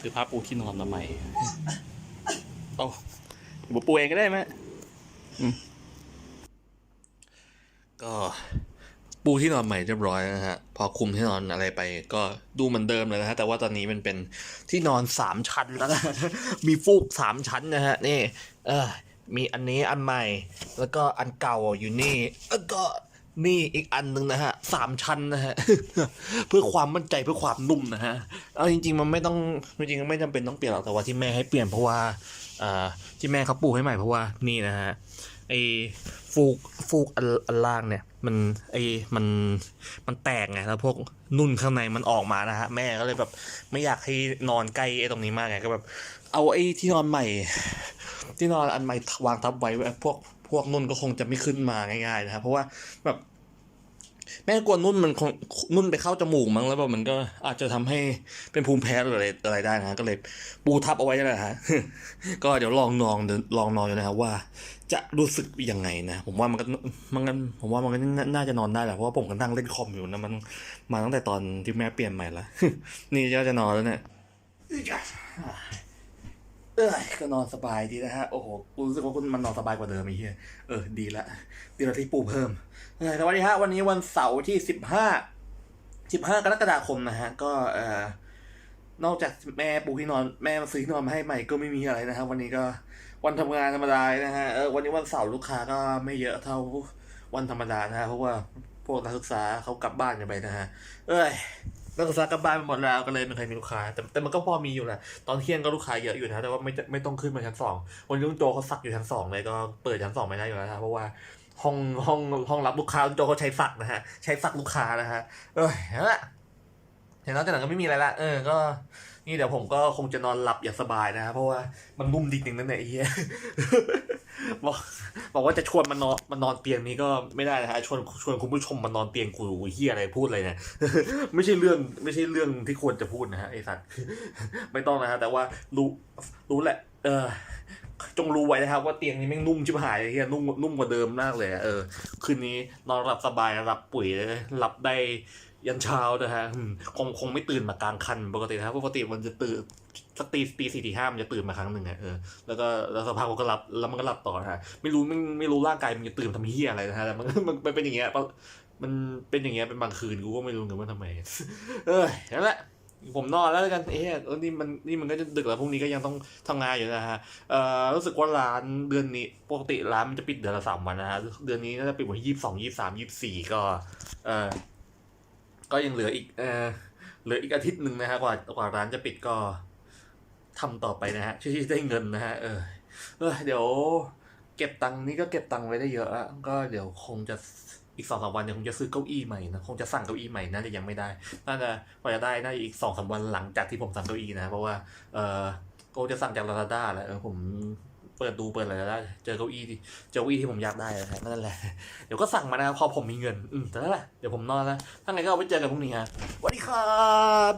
หรือผ้าปูที่นอนมาใหม่โอ้หรือปูเองก็ได้ไหมอืมก็ปูที่นอนใหม่เรียบร้อยนะฮะ พอคุมที่นอนอะไรไปก็ดูเหมือนเดิมเลยนะฮะ แต่ว่าตอนนี้มันเป็นที่นอนสามชั้นแล้วนะมีฟูกสามชั้นนะฮะ นี่ เออมีอันนี้อันใหม่ แล้วก็อันเก่าอยู่นี่แล้วก็ นี่อีกอันหนึ่งนะฮะสามชั้นนะฮะ เพื่อความมั่นใจเพื่อความนุ่มนะฮะเอาจริง ๆ มันไม่ต้องจริงๆไม่จำเป็นต้องเปลี่ยนหรอกแต่ว่าที่แม่ให้เปลี่ยนเพราะว่าอ่าที่แม่เขาปูให้ใหม่เพราะว่านี่นะฮะไอ้ฟูกฟูกอันอันล่างเนี่ยมันไอ้มันมันแตกไงแล้วพวกนุ่นข้างในมันออกมานะฮะแม่ก็เลยแบบไม่อยากให้นอนใกล้ไอ้ตรงนี้มากไงก็แบบเอาไอ้ที่นอนใหม่ ที่นอนอันใหม่วางทับไว้พวกพวกนุ่นก็คงจะไม่ขึ้นมาง่ายๆนะครับเพราะว่าแบบ แม่กลัวนุ่นมันนุ่นไปเข้าจมูกมั้งแล้วแบบมันก็อาจจะทำให้เป็นภูมิแพ้หรืออะไรอะไรได้นะก็เลยปูทับเอาไว้นั่นแหละฮะก็เดี๋ยวลองนองเดี๋ยวลองนอนดูนะครับว่าจะรู้สึกยังไงนะ ผมว่ามันก็มันก็ผมว่ามันก็น่าน่าจะนอนได้แหละเพราะว่าผมก็นั่งเล่นคอมอยู่นะมันมาตั้งแต่ตอนที่แม่เปลี่ยนใหม่ละนี่ก็จะนอนแล้วเนี่ย เอ้ยก็นอนสบายดีนะฮะ โอ้โห กูรู้สึกว่าคุณมันนอนสบายกว่าเดิมไอ้เหี้ยเออ ดีละดีละที่ปูเพิ่มเออแต่วันนี้ฮะ วันนี้วันเสาร์ที่สิบห้าสิบห้ากรกฎาคมนะฮะ ก็เอ่อนอกจากแม่ปูที่นอนแม่มาซื้อที่นอนมาให้ใหม่ก็ไม่มีอะไรนะครับ วันนี้ก็วันทำงานธรรมดานะฮะ เออ วันนี้วันเสาร์ลูกค้าก็ไม่เยอะเท่าวันธรรมดานะฮะ เพราะว่าพวกนักศึกษาเขากลับบ้านกันไปนะฮะ เอ้ย นักศึกษากลับบ้านไปหมดแล้วก็เลยไม่เคยมีลูกค้า แต่แต่มันก็พอมีอยู่แหละตอนเที่ยงก็ลูกค้าเยอะอยู่นะแต่ว่าไม่ไม่ต้องขึ้นมาชั้นสองวันนี้ลุงโจเขาสักอยู่ชั้นสองเลยก็เปิดชั้นสองไม่ได้อยู่แล้วนะเพราะว่าห้องห้องห้องรับลูกค้าลุงโจเขาใช้สักนะฮะใช้สักลูกค้านะฮะเอ้ยนั่นแหละ เห็นแล้วจากนั้นก็ไม่มีอะไรละเออก็นี่เดี๋ยวผมก็คงจะนอนหลับอย่างสบายนะฮะเพราะว่ามันนุ่มดิจริงนั่นแหละไอ้เหี้ยบอกบอกว่าจะชวนมานอนมานอนเตียงนี้ก็ไม่ได้นะฮะชวนชวนคุณผู้ชมมานอนเตียงกูเฮียอะไรพูดเลยเนี่ยไม่ใช่เรื่องไม่ใช่เรื่องที่ควรจะพูดนะฮะไอ้สัตว์ไม่ต้องนะฮะแต่ว่ารู้รู้แหละ เออ จงรู้ไว้นะครับ ว่าเตียงนี้แม่งนุ่มชิบหายเลยเฮียนุ่มนุ่มกว่าเดิมมากเลยเออ คืนนี้นอนหลับสบายหลับปุ๋ยเลยหลับได้ยันเช้านะฮะคงคงไม่ตื่นมากลางคันปกตินะครับปกติมันจะตื่นสักตีตีสี่ตีห้ามันจะตื่นมาครั้งหนึ่งอะเออแล้วก็แล้วสักพักมันก็หลับแล้วมันก็หลับต่อฮะไม่รู้ไม่ไม่รู้ร่างกายมันจะตื่นทำเฮียอะไรนะฮะแต่มันมันเป็นอย่างเงี้ยมันเป็นอย่างเงี้ยเป็นบางคืนกูก็ไม่รู้เหมือนกันว่าทำไม เออนั่นแหละ ผมนอนแล้วกันเอ๊ะนี่มันนี่มันก็จะดึกแล้วพรุ่งนี้ก็ยังต้องทำงานอยู่นะฮะเอ่อรู้สึกว่าร้านเดือนนี้ปกติร้านมันจะปิดเดือนละสามวันนะฮะเดือนนี้น่าจะปิดวันที่ยี่สิบสองยี่สามยี่สี่ก็เออก็ยังเหลืออีกเออเหลืออีกอาทิตย์หนึ่งนะฮะกว่ากว่าร้านจะปิดก็ทำต่อไปนะฮะช่วยได้เงินนะฮะเออเดี๋ยว เก็บตังค์นี่ก็เก็บตังค์ไว้ได้เยอะอะก็เดี๋ยวคงจะ อีกสองสามวันเดี๋ยคงจะซื้อเก้าอี้ใหม่นะคงจะสั่งเก้าอี้ใหม่น่าจะยังไม่ได้น่าจะกว่าจะได้น่าจะอีกสองสามวันหลังจากที่ผมสั่งเก้าอี้นะเพราะว่าเออก็จะสั่งจากลาซาด้าแหละผมเปิดดูเปิดอะไรได้เจอเก้าอี้เจอเก้าอี้ที่ผมอยากได้นะฮะนั่นแหละเดี๋ยวก็สั่งมานะพอผมมีเงิน อืมแต่นั่นแหละเดี๋ยวผมนอนแล้วถ้าไงก็เอาไว้เจอกันพรุ่งนี้ฮะสวัสดีครับ